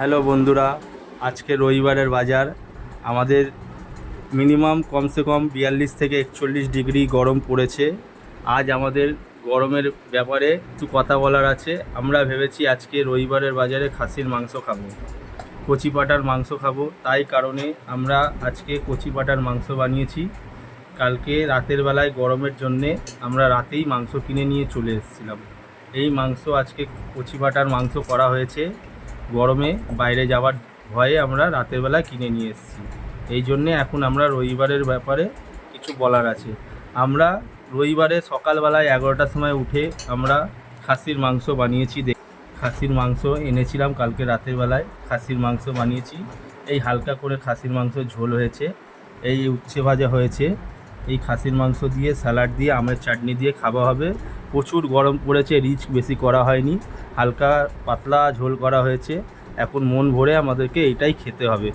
Hello বন্ধুরা, আজকে রবিবারের বাজার। আমাদের মিনিমাম কমসে কম বিয়াল্লিশ থেকে একচল্লিশ ডিগ্রি গরম পড়েছে। আজ আমাদের গরমের ব্যাপারে একটু কথা বলার আছে। আমরা ভেবেছি আজকে রবিবারের বাজারে খাসির মাংস খাব, কচি পাটার মাংস খাব। তাই কারণে আমরা আজকে কচি পাটার মাংস বানিয়েছি। কালকে রাতের বেলায় গরমের জন্যে আমরা রাতেই মাংস কিনে নিয়ে চলে এসেছিলাম। এই মাংস আজকে কচি পাটার মাংস করা হয়েছে। গরমে বাইরে যাওয়ার ভয়ে আমরা রাতের বেলা কিনে নিয়ে এসেছি। এই জন্যে এখন আমরা রবিবারের ব্যাপারে কিছু বলার আছে। আমরা রবিবারে সকালবেলায় এগারোটার সময় উঠে আমরা খাসির মাংস বানিয়েছি দে- খাসির মাংস এনেছিলাম কালকে রাতের বেলায়। খাসির মাংস বানিয়েছি। এই হালকা করে খাসির মাংস ঝোল হয়েছে। এই উচ্ছে ভাজা হয়েছে। এই খাসির মাংস দিয়ে স্যালাড দিয়ে, আমের চাটনি দিয়ে খাওয়া হবে। প্রচুর গরম পড়েছে, রিচ বেশি করা হয়নি, হালকা পাতলা ঝোল করা হয়েছে, এখন মন ভরে আমাদেরকে এটাই খেতে হবে।